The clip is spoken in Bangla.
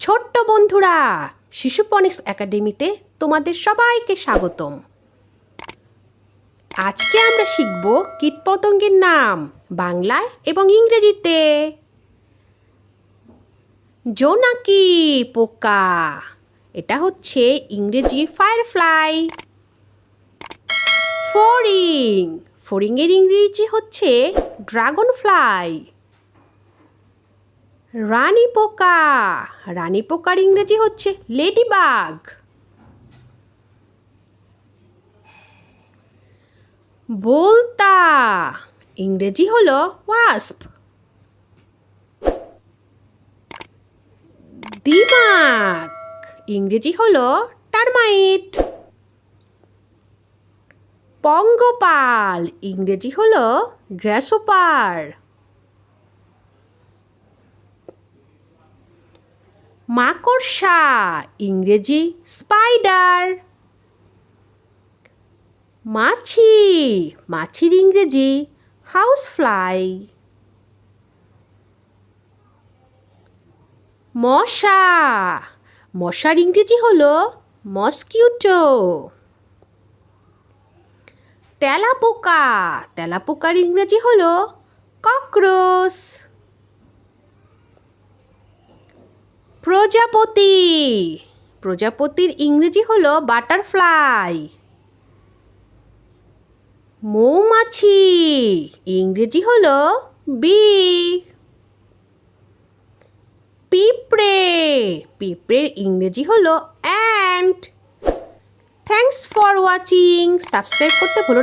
ছোট্ট বন্ধুরা, শিশুপনিক্স একাডেমিতে তোমাদের সবাইকে স্বাগতম। আজকে আমরা শিখব কীটপতঙ্গের নাম বাংলায় এবং ইংরেজিতে। জোনাকি পোকা, এটা হচ্ছে ইংরেজি ফায়ারফ্লাই। ফড়িং ফরিংয়ের ইংরেজি হচ্ছে ড্রাগন ফ্লাই রানী পোকা। রানী পোকার ইংরেজি হচ্ছে লেডি বাগ বলতা। ইংরেজি হলো ওয়াস্প। দিমাগ। ইংরেজি হলো টারমাইট। পঙ্গপাল। ইংরেজি হলো গ্র্যাসোপার। মাকড়সা, ইংরেজি স্পাইডার। মাছি, মাছির ইংরেজি হাউস ফ্লাই। মশা, মশার ইংরেজি হলো মসকিউটো। তেলাপোকা, তেলাপোকার ইংরেজি হলো ককরোচ। প্রজাপতি। প্রজাপতির ইংরেজি হলো বাটারফ্লাই। মৌমাছি। ইংরেজি হলো বি পিঁপড়ে। পিঁপড়ের ইংরেজি হলো ant. Thanks for watching. Subscribe করতে ভুলো